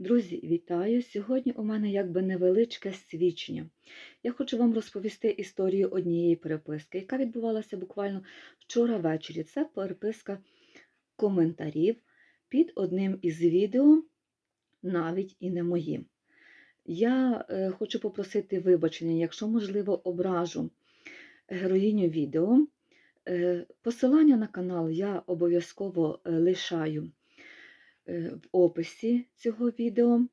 Друзі, вітаю! Сьогодні у мене якби невеличке свідчення. Я хочу вам розповісти історію однієї переписки, яка відбувалася буквально вчора ввечері. Це переписка коментарів під одним із відео, навіть і не моїм. Я е, хочу попросити вибачення, якщо, можливо, ображу героїню відео. Е, посилання на канал я обов'язково е, лишаю е, в описі цього відео.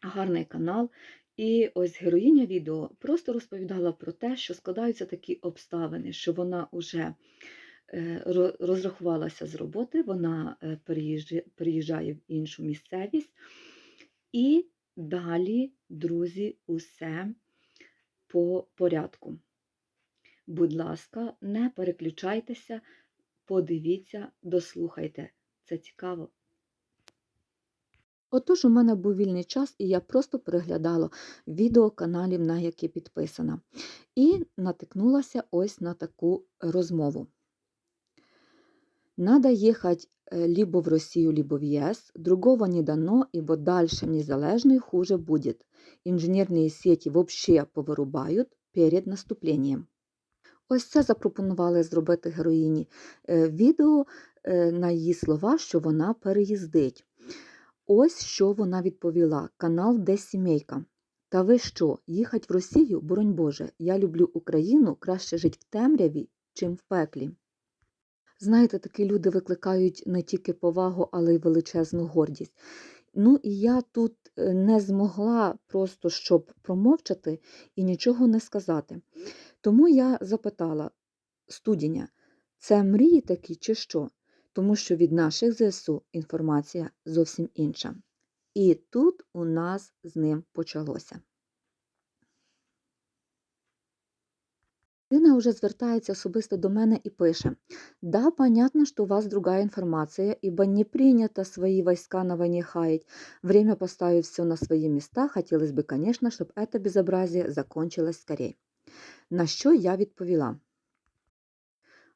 Гарний канал. І ось героїня відео просто розповідала про те, що складаються такі обставини, що вона вже розрахувалася з роботи, вона е, переїжджає в іншу місцевість. І далі, друзі, усе по порядку. Будь ласка, не переключайтеся, подивіться, дослухайте. Це цікаво. Отож, у мене був вільний час, і я просто переглядала відео каналів, на які підписана. І натикнулася ось на таку розмову. Надо ехать э, либо в Россию, либо в ЕС. Другого не дано, ибо дальше незалежной хуже будет. Інженерні сети вообще повирубають перед наступлением. Ось це запропонували зробити героїні е, відео е, на її слова, що вона переїздить. Ось що вона відповіла: канал Де Сімейка. Та ви що, їхать в Росію, боронь Боже, я люблю Україну краще жить в темряві, чим в пеклі. Знаєте, такі люди викликають не тільки повагу, але й величезну гордість. Ну і я тут е, не змогла просто щоб промовчати і нічого не сказати. Тому я запитала студіня, це мрії такі чи що? Тому що від наших ЗСУ інформація зовсім інша. І тут у нас з ним почалося. Людина вже звертається особисто до мене і пише: Да, понятно, что у вас другая информация, ибо не принято свои войска на войне хаять. Время поставить все на свои места. Хотелось бы, конечно, чтобы это безобразие закончилось скорее. На що я відповіла?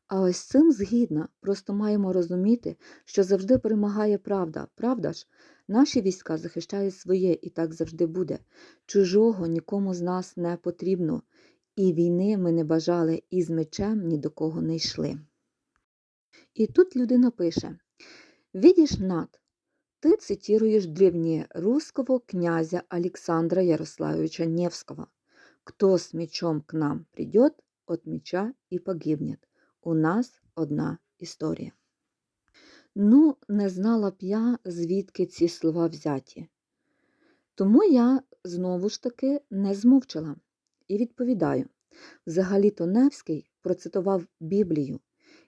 А ось цим згідна, просто маємо розуміти, що завжди перемагає правда. Правда ж, наші війська захищають своє і так завжди буде. Чужого нікому з нас не потрібно. І війни ми не бажали і з мечем ні до кого не йшли. І тут людина пише: Видиш, Над, ти цитируєш древнерусского князя Александра Ярославовича Невского. Кто с мечом к нам придет, от меча і погибнет. У нас одна історія. Ну, не знала б я, звідки ці слова взяті. Тому я знову ж таки не змовчала. І відповідаю: взагалі-то Невський процитував Біблію,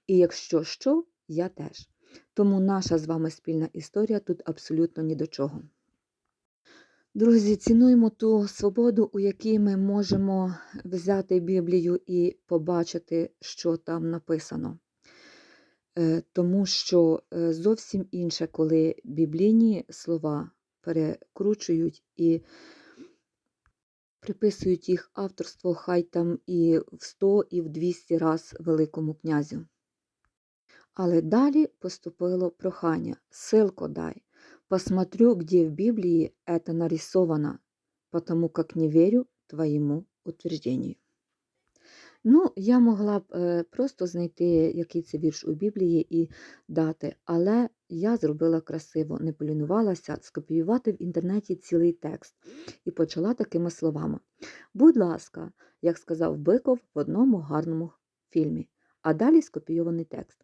і якщо що, я теж. Тому наша з вами спільна історія тут абсолютно ні до чого. Друзі, цінуємо ту свободу, у якій ми можемо взяти Біблію і побачити, що там написано. Е, тому що е, зовсім інше, коли біблійні слова перекручують і приписують їх авторство хай там і в 100, і в 200 раз Великому князю. Але далі поступило прохання «Ссылку дай, посмотрю, где в Библии это нарисовано, потому как не верю твоєму утверждению». Ну, я могла б е, просто знайти, який це вірш у Біблії і дати, але я зробила красиво, не полінувалася скопіювати в інтернеті цілий текст і почала такими словами. Будь ласка, як сказав Биков в одному гарному фільмі, а далі скопійований текст.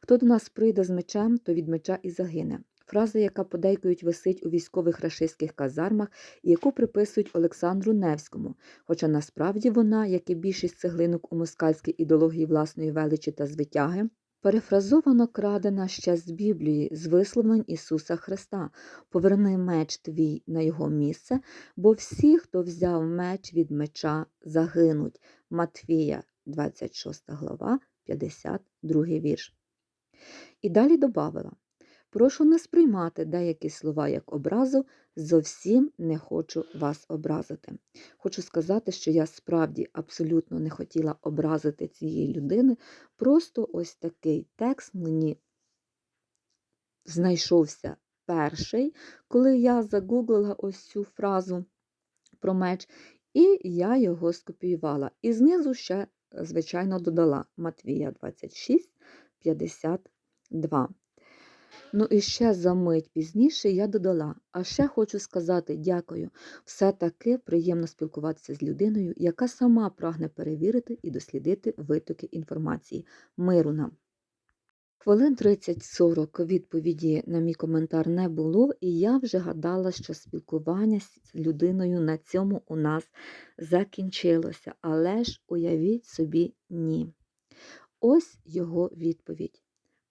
Хто до нас прийде з мечем, то від меча і загине. Фраза, яка подейкують висить у військових рашистських казармах і яку приписують Олександру Невському, хоча насправді вона, як і більшість цеглинок у москальській ідеології власної величі та звитяги, перефразовано крадена ще з Біблії, з висловлень Ісуса Христа Поверни меч твій на його місце, бо всі, хто взяв меч від меча, загинуть. Матфія, 26 глава, 52 вірш. І далі добавила Прошу не сприймати деякі слова як образу, зовсім не хочу вас образити. Хочу сказати, що я справді абсолютно не хотіла образити цієї людини. Просто ось такий текст мені знайшовся перший, коли я загуглила ось цю фразу про меч, і я його скопіювала. І знизу ще, звичайно, додала Матвія 26, 52. Ну і ще за мить пізніше я додала. А ще хочу сказати дякую. Все-таки приємно спілкуватися з людиною, яка сама прагне перевірити і дослідити витоки інформації. Миру нам. Хвилин 30-40 відповіді на мій коментар не було, і я вже гадала, що спілкування з людиною на цьому у нас закінчилося. Але ж уявіть собі, ні. Ось його відповідь.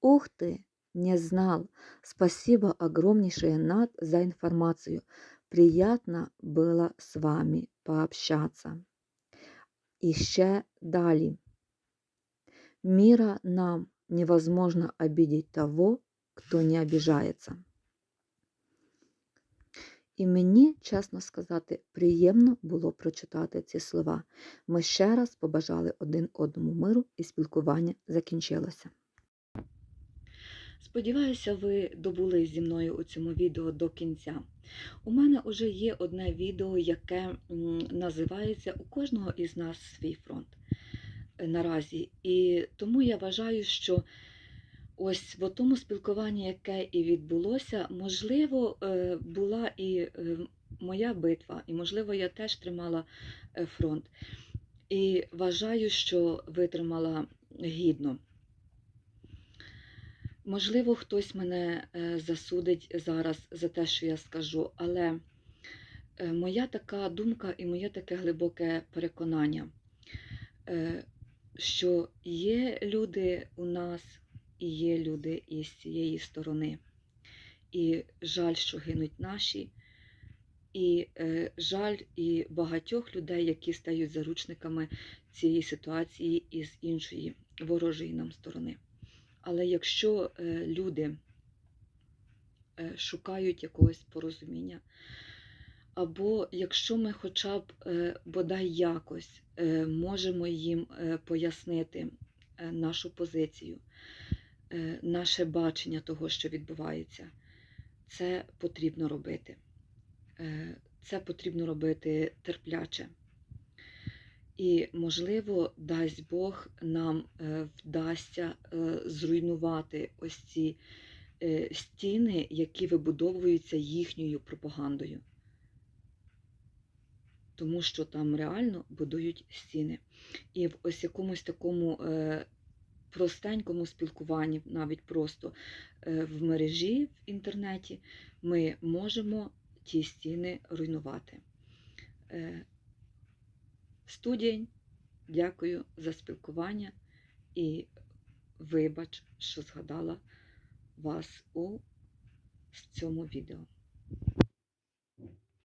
Ух ты, не знал. Спасибо огромнейшее, Над, за информацию. Приятно было с вами пообщаться. І ще далі. Мира нам невозможно обидеть того, хто не обижається. І мені, чесно сказати, приємно було прочитати ці слова. Ми ще раз побажали один одному миру і спілкування закінчилося. Сподіваюся, ви добули зі мною у цьому відео до кінця. У мене вже є одне відео, яке називається У кожного із нас свій фронт наразі. І тому я вважаю, що ось в тому спілкуванні, яке і відбулося, можливо, е, була і е, моя битва, і, можливо, я теж тримала е, фронт. І вважаю, що витримала гідно. Можливо, хтось мене е, засудить зараз за те, що я скажу, але е, моя така думка і моє таке глибоке переконання, е, що є люди у нас і є люди із цієї сторони. І жаль, що гинуть наші, і жаль і багатьох людей, які стають заручниками цієї ситуації із іншої ворожої нам сторони. Але якщо е, люди е, шукають якогось порозуміння, або якщо ми хоча б е, бодай якось можемо їм пояснити нашу позицію, наше бачення того, що відбувається, це потрібно робити. Це потрібно робити терпляче. І, можливо, дасть Бог нам е, вдасться е, зруйнувати ось ці е, стіни, які вибудовуються їхньою пропагандою. Тому що там реально будують стіни. І в ось якомусь такому простенькому спілкуванні, навіть просто в мережі, в інтернеті, ми можемо ті стіни руйнувати. Студень, дякую за спілкування і вибач, що згадала вас у цьому відео.